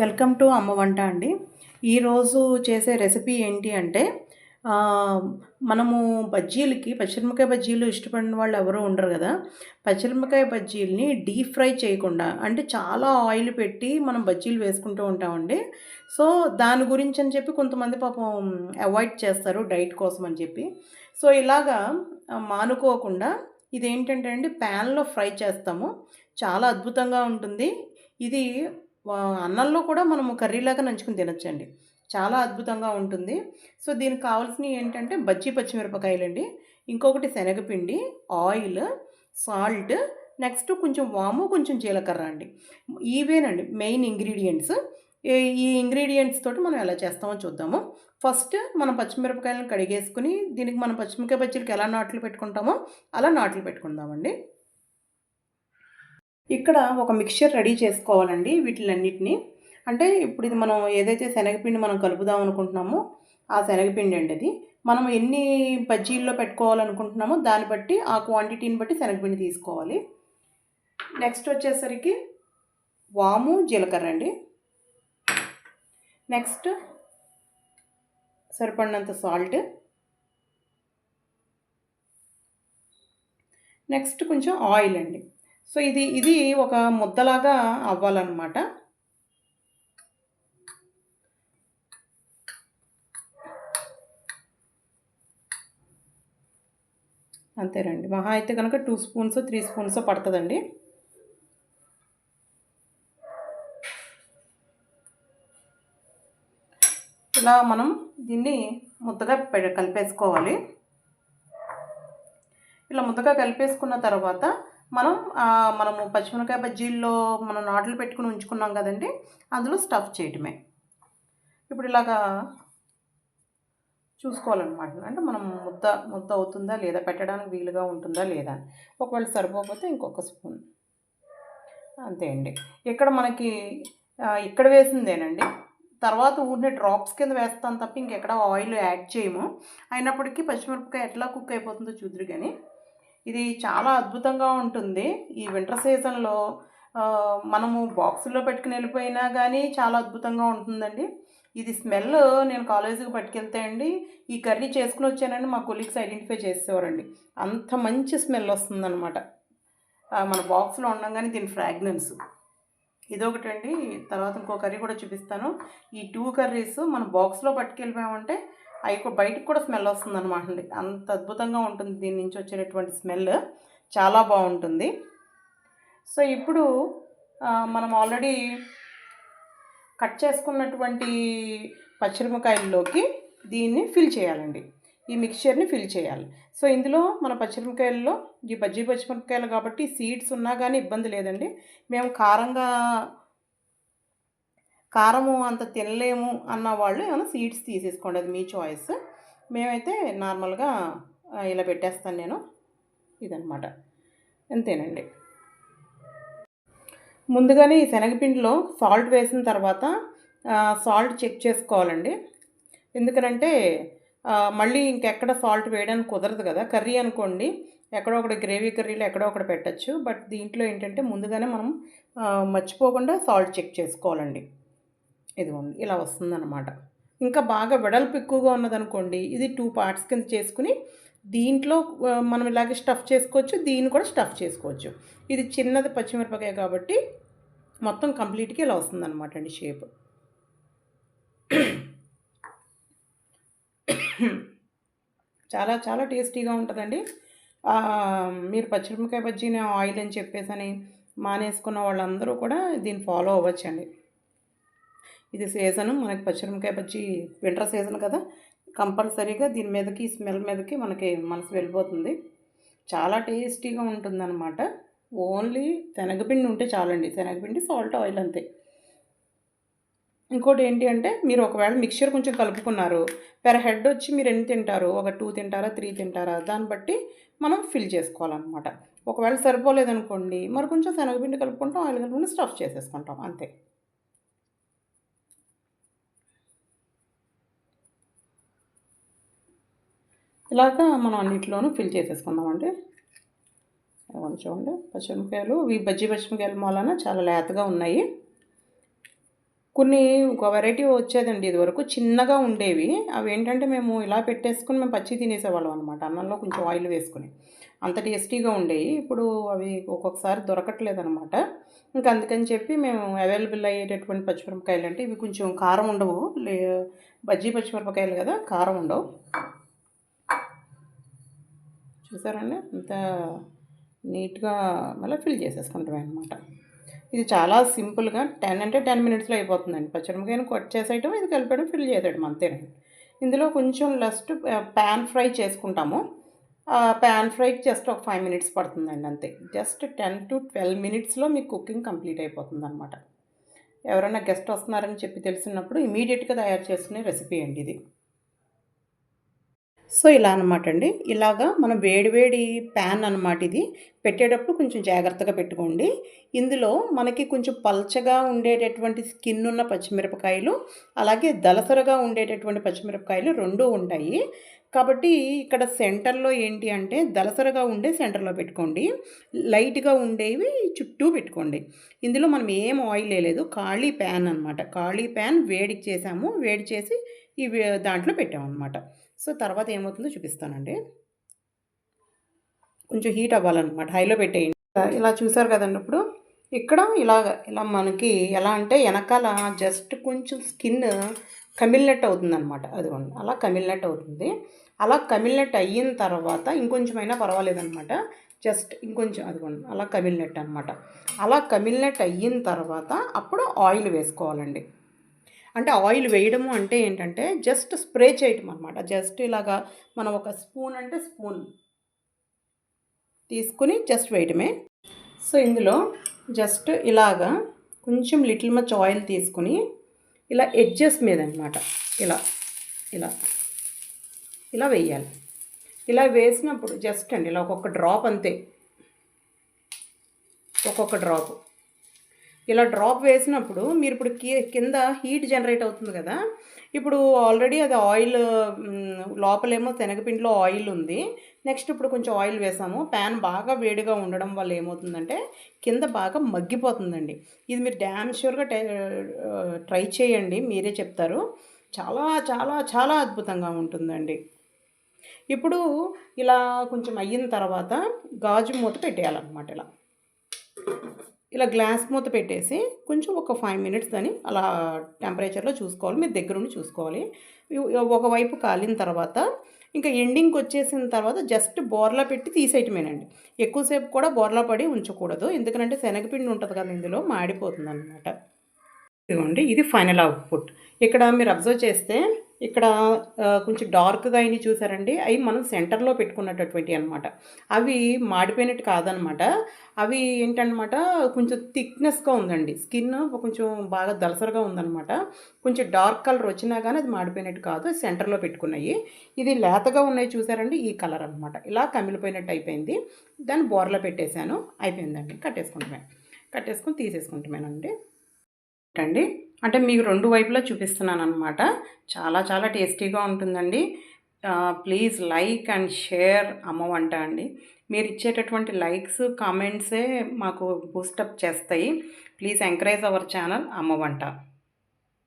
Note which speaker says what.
Speaker 1: Welcome to అమ్మ వంట అండి. ఈరోజు చేసే రెసిపీ ఏంటి అంటే మనము బజ్జీలకి పచ్చిమిరపకాయ బజ్జీలు ఇష్టపడిన వాళ్ళు ఎవరూ ఉండరు కదా. పచ్చిమిరపకాయ బజ్జీలని డీప్ ఫ్రై చేయకుండా అంటే చాలా ఆయిల్ పెట్టి మనం బజ్జీలు వేసుకుంటూ ఉంటామండి. సో దాని గురించి అని చెప్పి కొంతమంది పాపం అవాయిడ్ చేస్తారు డైట్ కోసం అని చెప్పి. సో ఇలాగా మానుకోకుండా ఇదేంటంటే అండి ప్యాన్లో ఫ్రై చేస్తాము. చాలా అద్భుతంగా ఉంటుంది. ఇది అన్నంలో కూడా మనము కర్రీలాగా నంచుకుని తినొచ్చండి. చాలా అద్భుతంగా ఉంటుంది. సో దీనికి కావాల్సినవి ఏంటంటే బజ్జీ పచ్చిమిరపకాయలండి. ఇంకొకటి శనగపిండి ఆయిల్ సాల్ట్ నెక్స్ట్ కొంచెం వాము కొంచెం జీలకర్ర అండి. ఇవేనండి మెయిన్ ఇంగ్రీడియంట్స్. ఈ ఇంగ్రీడియంట్స్ తోటి మనం ఎలా చేస్తామో చూద్దాము. ఫస్ట్ మనం పచ్చిమిరపకాయలను కడిగేసుకుని దీనికి మనం పచ్చిమిరపకాయ బజ్జీలకి ఎలా నాట్లు పెట్టుకుంటామో అలా నాట్లు పెట్టుకుందామండి. ఇక్కడ ఒక మిక్చర్ రెడీ చేసుకోవాలండి వీటిలన్నిటిని. అంటే ఇప్పుడు ఇది మనం ఏదైతే శనగపిండి మనం కలుపుదాం అనుకుంటున్నామో ఆ శనగపిండి అండి అది. మనం ఎన్ని బజ్జీల్లో పెట్టుకోవాలనుకుంటున్నామో దాన్ని బట్టి ఆ క్వాంటిటీని బట్టి శనగపిండి తీసుకోవాలి. నెక్స్ట్ వచ్చేసరికి వాము జీలకర్ర అండి. నెక్స్ట్ సరిపడినంత సాల్ట్ నెక్స్ట్ కొంచెం ఆయిల్ అండి. సో ఇది ఇది ఒక ముద్దలాగా అవ్వాలన్నమాట. అంతేనండి. మహా అయితే కనుక టూ స్పూన్స్ త్రీ స్పూన్స్ పడుతుందండి. ఇలా మనం దీన్ని ముద్దగా పె- కలిపేసుకోవాలి. ఇలా ముద్దగా కలిపేసుకున్న తర్వాత మనం మనము పచ్చిమిరకాయ బజ్జీల్లో మనం నాట్లు పెట్టుకుని ఉంచుకున్నాం కదండి అందులో స్టఫ్ చేయటమే. ఇప్పుడు ఇలాగా చూసుకోవాలన్నమాట. అంటే మనం ముద్ద ముద్ద అవుతుందా లేదా పెట్టడానికి వీలుగా ఉంటుందా లేదా అని. ఒకవేళ సరిపోకపోతే ఇంకొక స్పూన్. అంతే అండి. ఇక్కడ మనకి ఇక్కడ వేసిందేనండి. తర్వాత ఊరినే డ్రాప్స్ కింద వేస్తాం తప్ప ఇంకెక్కడ ఆయిల్ యాడ్ చేయము. అయినప్పటికీ పచ్చిమిరపకాయ ఎట్లా కుక్ అయిపోతుందో చూద్దరు కానీ ఇది చాలా అద్భుతంగా ఉంటుంది. ఈ వింటర్ సీజన్లో మనము బాక్సుల్లో పెట్టుకుని వెళ్ళిపోయినా కానీ చాలా అద్భుతంగా ఉంటుందండి. ఇది స్మెల్ నేను కాలేజీకి పట్టుకెళ్తే అండి ఈ కర్రీ చేసుకుని వచ్చానండి మా కొలీగ్స్ ఐడెంటిఫై చేసేవారండి. అంత మంచి స్మెల్ వస్తుందన్నమాట. మన బాక్స్లో ఉండగానే దీని ఫ్రాగ్నెన్స్ ఇదొకటి అండి తర్వాత ఇంకో కర్రీ కూడా చూపిస్తాను. ఈ టూ కర్రీస్ మన బాక్స్లో పట్టుకెళ్ళిపోయామంటే అవి కూడా బయటకు కూడా స్మెల్ వస్తుంది అనమాట అండి అంత అద్భుతంగా ఉంటుంది దీని నుంచి వచ్చేటటువంటి స్మెల్. చాలా బాగుంటుంది. సో ఇప్పుడు మనం ఆల్రెడీ కట్ చేసుకున్నటువంటి పచ్చిమిరపకాయల్లోకి దీన్ని ఫిల్ చేయాలండి. ఈ మిక్చర్ని ఫిల్ చేయాలి. సో ఇందులో మన పచ్చిమిరపకాయల్లో ఈ బజ్జీ పచ్చిమిరపకాయలు కాబట్టి సీడ్స్ ఉన్నా కానీ ఇబ్బంది లేదండి. మేము కారంగా కారము అంత తినలేము అన్న వాళ్ళు ఏమైనా సీడ్స్ తీసేసుకోండి. అది మీ చాయిస్ మేమైతే నార్మల్గా ఇలా పెట్టేస్తాను నేను. ఇదనమాట అంతేనండి. ముందుగానే ఈ శనగపిండిలో సాల్ట్ వేసిన తర్వాత సాల్ట్ చెక్ చేసుకోవాలండి. ఎందుకనంటే మళ్ళీ ఇంకెక్కడ సాల్ట్ వేయడానికి కుదరదు కదా. కర్రీ అనుకోండి ఎక్కడో ఒకటి గ్రేవీ కర్రీలో ఎక్కడో ఒకటి పెట్టచ్చు. బట్ దీంట్లో ఏంటంటే ముందుగానే మనం మర్చిపోకుండా సాల్ట్ చెక్ చేసుకోవాలండి. ఇదిగోండి ఇలా వస్తుందన్నమాట. ఇంకా బాగా వెడల్పు ఎక్కువగా ఉన్నదనుకోండి ఇది టూ పార్ట్స్ కింద చేసుకుని దీంట్లో మనం ఇలాగే స్టఫ్ చేసుకోవచ్చు దీన్ని కూడా స్టఫ్ చేసుకోవచ్చు. ఇది చిన్నది పచ్చిమిరపకాయ కాబట్టి మొత్తం కంప్లీట్గా ఇలా వస్తుందన్నమాట అండి షేప్ చాలా చాలా టేస్టీగా ఉంటుందండి. మీరు పచ్చిమిరపకాయ బజ్జీని ఆయిల్ అని చెప్పేసి అని మానేసుకున్న వాళ్ళందరూ కూడా దీన్ని ఫాలో అవ్వచ్చండి. ఇది సీజన్ మనకి పచ్చిమిరపకాయ బజ్జీ వింటర్ సీజన్ కదా కంపల్సరీగా దీని మీదకి స్మెల్ మీదకి మనకి మనసు వెళ్ళిపోతుంది. చాలా టేస్టీగా ఉంటుందన్నమాట. ఓన్లీ శనగపిండి ఉంటే చాలండి. శనగపిండి సాల్ట్ ఆయిల్ అంతే. ఇంకోటి ఏంటి అంటే మీరు ఒకవేళ మిక్చర్ కొంచెం కలుపుకున్నారు పెర హెడ్ వచ్చి మీరు ఎన్ని తింటారు? ఒక టూ తింటారా? త్రీ తింటారా? దాన్ని బట్టి మనం ఫిల్ చేసుకోవాలన్నమాట. ఒకవేళ సరిపోలేదనుకోండి మరి కొంచెం శనగపిండి కలుపుకుంటాం ఆయిల్ కలుపుకుంటే స్టఫ్ చేసేసుకుంటాం అంతే. ఇలాగా మనం అన్నింటిలోనూ ఫిల్ చేసేసుకుందామండి ఇదిగోండి చూడండి పచ్చిమిరపకాయలు ఇవి బజ్జీ పచ్చిమిరపకాయలు మూలన చాలా లేతగా ఉన్నాయి. కొన్ని ఒక వెరైటీ వచ్చేదండి ఇదివరకు చిన్నగా ఉండేవి. అవి ఏంటంటే మేము ఇలా పెట్టేసుకుని మేము పచ్చి తినేసేవాళ్ళం అనమాట అన్నంలో కొంచెం ఆయిల్ వేసుకుని. అంత టేస్టీగా ఉండేవి. ఇప్పుడు అవి ఒక్కొక్కసారి దొరకట్లేదు అనమాట ఇంకా అందుకని చెప్పి మేము అవైలబుల్ అయ్యేటటువంటి పచ్చిమిరపకాయలు అంటే ఇవి కొంచెం కారం ఉండవు. లే బజ్జీ పచ్చిమిరపకాయలు కదా కారం ఉండవు. చూసారండి? అంత నీట్గా మళ్ళీ ఫిల్ చేసేసుకుంటాం అనమాట ఇది చాలా సింపుల్గా టెన్ అంటే టెన్ మినిట్స్లో అయిపోతుందండి. పచ్చిమిరపకాయను కట్ చేసేయటం ఇది కలిపేయడం ఫిల్ చేసేయడం అంతేనండి. ఇందులో కొంచెం లస్ట్ ప్యాన్ ఫ్రై చేసుకుంటాము. ప్యాన్ ఫ్రైకి జస్ట్ ఒక ఫైవ్ మినిట్స్ పడుతుందండి అంతే. జస్ట్ టెన్ టు ట్వెల్వ్ మినిట్స్లో మీకు కుకింగ్ కంప్లీట్ అయిపోతుంది అనమాట ఎవరైనా గెస్ట్ వస్తున్నారని చెప్పి తెలిసినప్పుడు ఇమీడియట్గా తయారు చేసుకునే రెసిపీ అండి ఇది. సో ఇలా అనమాట అండి. ఇలాగా మనం వేడివేడి ప్యాన్ అనమాట ఇది. పెట్టేటప్పుడు కొంచెం జాగ్రత్తగా పెట్టుకోండి. ఇందులో మనకి కొంచెం పల్చగా ఉండేటటువంటి స్కిన్ ఉన్న పచ్చిమిరపకాయలు అలాగే దలసరగా ఉండేటటువంటి పచ్చిమిరపకాయలు రెండూ ఉంటాయి. కాబట్టి ఇక్కడ సెంటర్లో ఏంటి అంటే దలసరగా ఉండే సెంటర్లో పెట్టుకోండి. లైట్గా ఉండేవి చుట్టూ పెట్టుకోండి. ఇందులో మనం ఏం ఆయిల్ వేయలేదు ఖాళీ ప్యాన్ అనమాట ఖాళీ ప్యాన్ వేడి చేసాము వేడి చేసి ఇవి దాంట్లో పెట్టామన్నమాట. సో తర్వాత ఏమవుతుందో చూపిస్తానండి. కొంచెం హీట్ అవ్వాలన్నమాట. హైలో పెట్టేయండి. ఇలా చూసారు కదండి ఇప్పుడు? ఇక్కడ ఇలాగ ఇలా మనకి ఎలా అంటే వెనకాల జస్ట్ కొంచెం స్కిన్ కమిలినట్టు అవుతుంది అనమాట అదిగోండి అలా కమిలినట్టు అవుతుంది. అలా కమిలినట్టు అయిన తర్వాత ఇంకొంచెమైనా పర్వాలేదనమాట జస్ట్ ఇంకొంచెం అదిగోండి అలా కమిలినట్టు అనమాట అలా కమిలినట్టు అయిన తర్వాత అప్పుడు ఆయిల్ వేసుకోవాలండి. అంటే ఆయిల్ వేయడము అంటే ఏంటంటే జస్ట్ స్ప్రే చేయటం అనమాట జస్ట్ ఇలాగా మనం ఒక స్పూన్ అంటే స్పూన్. తీసుకుని జస్ట్ వేయటమే. సో ఇందులో జస్ట్ ఇలాగా కొంచెం లిటిల్ మచ్ ఆయిల్ తీసుకుని ఇలా ఎడ్జెస్ మీద అనమాట ఇలా ఇలా ఇలా వేయాలి. ఇలా వేసినప్పుడు జస్ట్ అండి ఇలా ఒక్కొక్క డ్రాప్ అంతే. ఒక్కొక్క డ్రాప్. ఇలా డ్రాప్ వేసినప్పుడు మీరు ఇప్పుడు కింద హీట్ జనరేట్ అవుతుంది కదా ఇప్పుడు ఆల్రెడీ అది ఆయిల్ లోపలేమో శనగపిండిలో ఆయిల్ ఉంది. నెక్స్ట్ ఇప్పుడు కొంచెం ఆయిల్ వేసాము. ప్యాన్ బాగా వేడిగా ఉండడం వల్ల ఏమవుతుందంటే కింద బాగా మగ్గిపోతుందండి. ఇది మీరు డ్యామ్ షూర్గా ట్రై చేయండి. మీరే చెప్తారు. చాలా చాలా చాలా అద్భుతంగా ఉంటుందండి. ఇప్పుడు ఇలా కొంచెం అయిన తర్వాత గాజు మూత పెట్టేయాలన్నమాట ఇలా. ఇలా గ్లాస్ మూత పెట్టేసి కొంచెం ఒక ఫైవ్ మినిట్స్ అని అలా టెంపరేచర్లో చూసుకోవాలి. మీరు దగ్గరుండి చూసుకోవాలి. ఒకవైపు కాలిన తర్వాత ఇంకా ఎండింగ్కి వచ్చేసిన తర్వాత జస్ట్ బోర్లా పెట్టి తీసేయటమేనండి. ఎక్కువసేపు కూడా బోర్లా పడి ఉంచకూడదు. ఎందుకంటే శనగపిండి ఉంటుంది కదా ఇందులో మాడిపోతుంది అనమాట ఇదిగోండి ఇది ఫైనల్ అవుట్పుట్. ఇక్కడ మీరు అబ్జర్వ్ చేస్తే ఇక్కడ కొంచెం డార్క్గా అయినవి చూసారండి. అవి మనం సెంటర్లో పెట్టుకున్నటువంటి అనమాట అవి మాడిపోయినట్టు కాదనమాట అవి ఏంటనమాట కొంచెం థిక్నెస్గా ఉందండి. స్కిన్ కొంచెం బాగా దలసరగా ఉందనమాట కొంచెం డార్క్ కలర్ వచ్చినా కానీ అది మాడిపోయినట్టు కాదు. సెంటర్లో పెట్టుకున్నాయి. ఇది లేతగా ఉన్నాయి చూసారండి ఈ కలర్ అనమాట ఇలా కమిలిపోయినట్టు అయిపోయింది. దాన్ని బోర్లో పెట్టేశాను. అయిపోయిందండి. కట్టేసుకుంటామే కట్టేసుకొని తీసేసుకుంటామేనండి అండి. అంటే మీకు రెండు వైపులా చూపిస్తున్నాను అనమాట చాలా చాలా టేస్టీగా ఉంటుందండి. ప్లీజ్ లైక్ అండ్ షేర్ అమ్మ వంట అండి. మీరు ఇచ్చేటటువంటి లైక్స్ కామెంట్సే మాకు బూస్టప్ చేస్తాయి. ప్లీజ్ ఎంకరేజ్ అవర్ ఛానల్ అమ్మ వంట